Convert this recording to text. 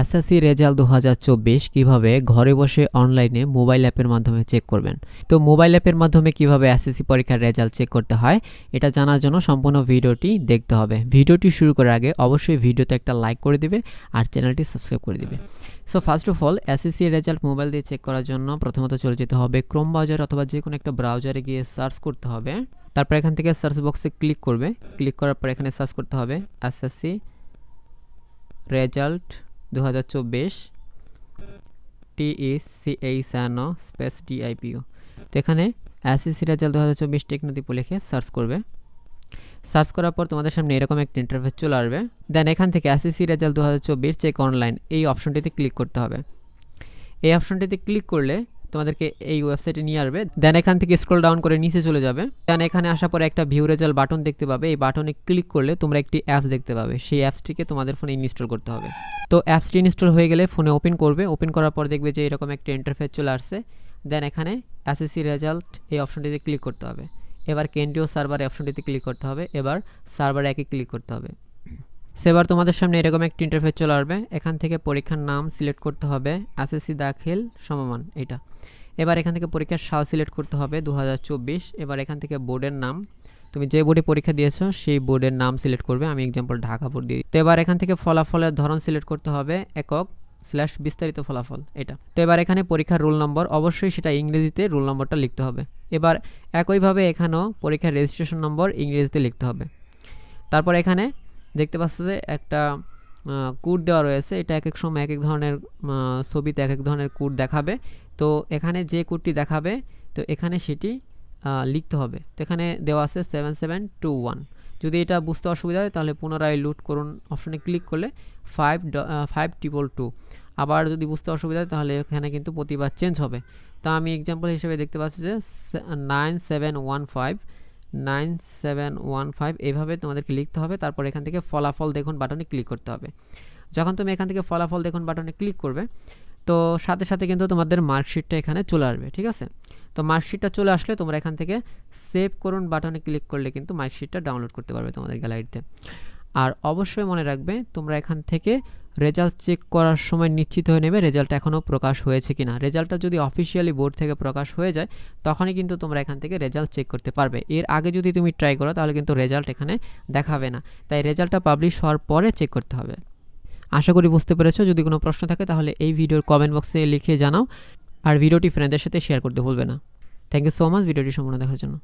SSC result দু হাজার চব্বিশ কীভাবে ঘরে বসে অনলাইনে মোবাইল অ্যাপের মাধ্যমে চেক করবেন? তো মোবাইল অ্যাপের মাধ্যমে কীভাবে এসএসসি পরীক্ষার রেজাল্ট চেক করতে হয়, এটা জানার জন্য সম্পূর্ণ ভিডিওটি দেখতে হবে। ভিডিওটি শুরু করার আগে অবশ্যই ভিডিওতে একটা লাইক করে দিবে আর চ্যানেলটি সাবস্ক্রাইব করে দিবে। So first of all SSC result mobile দিয়ে চেক করার জন্য প্রথমত চলে যেতে হবে ক্রোম ব্রাউজার অথবা যে কোনো একটা ব্রাউজারে গিয়ে সার্চ করতে হবে। তারপর এখান থেকে সার্চ বক্সে ক্লিক করবে। ক্লিক করার পর এখানে সার্চ করতে হবে এসএসসি রেজাল্ট দু হাজার চব্বিশ টিইসিএইচ এন স্পেস ডিআইপিও তো এখানে অ্যাসি রেজাল্ট দু হাজার চব্বিশ টেকনোদীপ লিখে সার্চ করবে। সার্চ করার পর তোমাদের সামনে এরকম একটা ইন্টারফেস চলে আসবে। দেন এখান থেকে অ্যাসিসি রেজাল্ট দু হাজার চব্বিশ চেক অনলাইন এই অপশনটিতে ক্লিক করতে হবে। এই অপশনটিতে ক্লিক করলে তোমাদেরকে এই ওয়েবসাইটে নিয়ে আসবে। দেন এখান থেকে স্ক্রল ডাউন করে নিচে চলে যাবে। দেন এখানে আসার পরে একটা ভিউ রেজাল্ট বাটন দেখতে পাবে। এই বাটনে ক্লিক করলে তোমরা একটি অ্যাপস দেখতে পাবে। সেই অ্যাপসটিকে তোমাদের ফোনে ইনস্টল করতে হবে। তো অ্যাপসটি ইনস্টল হয়ে গেলে ফোনে ওপেন করবে। ওপেন করার পর দেখবে যে এরকম একটা ইন্টারফেস চলে আসছে। দেন এখানে এসএসসি রেজাল্ট এই অপশনটিতে ক্লিক করতে হবে। এবার কেন্দ্রীয় সার্ভার অপশনটিতে ক্লিক করতে হবে। এবার সার্ভার একে ক্লিক করতে হবে। সেবার তোমাদের সামনে এরকম একটা ইন্টারফেস চলে আসবে। এখান থেকে পরীক্ষার নাম সিলেক্ট করতে হবে। এসএসসি দাখিল, সমমান এটা এবার এখান থেকে পরীক্ষার সাল সিলেক্ট করতে হবে দু হাজার চব্বিশ। এবার এখান থেকে বোর্ডের নাম। তুমি যে বোর্ডে পরীক্ষা দিয়েছ, সেই বোর্ডের নাম সিলেক্ট করবে। আমি এক্সাম্পল ঢাকা বোর্ড দিই। তো এবার এখান থেকে ফলাফলের ধরন সিলেক্ট করতে হবে একক স্ল্যাশ বিস্তারিত ফলাফল এটা তো এবার এখানে পরীক্ষার রোল নম্বর অবশ্যই সেটা ইংরেজিতে রোল নম্বরটা লিখতে হবে। এবার একইভাবে এখানেও পরীক্ষার রেজিস্ট্রেশন নম্বর ইংরেজিতে লিখতে হবে। তারপর এখানে দেখতে পাচ্ছ যে একটা কোড দেওয়া রয়েছে। এটা এক এক সময় এক এক ধরনের ছবিতে এক এক ধরনের কোড দেখাবে। তো এখানে যে কোডটি দেখাবে, তো এখানে সেটি লিখতে হবে। তো এখানে দেওয়া আছে সেভেন সেভেন টু ওয়ান। যদি এটা বুঝতে অসুবিধা হয়, তাহলে পুনরায় লুট করুন। অপশনে ক্লিক করলে ফাইভ ড ফাইভ ট্রিপল টু। আবার যদি বুঝতে অসুবিধা হয়, তাহলে এখানে কিন্তু প্রতিবার চেঞ্জ হবে। তা আমি এক্সাম্পল হিসেবে দেখতে পাচ্ছি যে nine seven one five nine seven one five এইভাবে তোমাদেরকে লিখতে হবে। তারপর এখান থেকে ফলাফল দেখুন বাটনে ক্লিক করতে হবে। যখন তুমি এখান থেকে ফলাফল দেখুন বাটনে ক্লিক করবে, তো সাথে সাথে কিন্তু তোমাদের মার্কশিটটা এখানে চলে আসবে, ঠিক আছে? তো মার্কশিটটা চলে আসলে তোমরা এখান থেকে সেভ করুন বাটনে ক্লিক করলে কিন্তু মার্কশিটটা ডাউনলোড করতে পারবে তোমাদের গ্যালারিতে। আর অবশ্যই মনে রাখবে, তোমরা এখান থেকে রেজাল্ট চেক করার সময় নিশ্চিত হয়ে নেবে রেজাল্ট এখনও প্রকাশ হয়েছে কি না রেজাল্টটা যদি অফিসিয়ালি বোর্ড থেকে প্রকাশ হয়ে যায়, তখনই কিন্তু তোমরা এখান থেকে রেজাল্ট চেক করতে পারবে। এর আগে যদি তুমি ট্রাই করো, তাহলে কিন্তু রেজাল্ট এখানে দেখাবে না। তাই রেজাল্টটা পাবলিশ হওয়ার পরে চেক করতে হবে। আশা করি বুঝতে পেরেছ। যদি কোনো প্রশ্ন থাকে, তাহলে এই ভিডিওর কমেন্ট বক্সে লিখে জানাও। আর ভিডিওটি ফ্রেন্ডদের সাথে শেয়ার করতে ভুলবে না। থ্যাংক ইউ সো মাচ ভিডিওটি সম্পূর্ণ দেখার জন্য।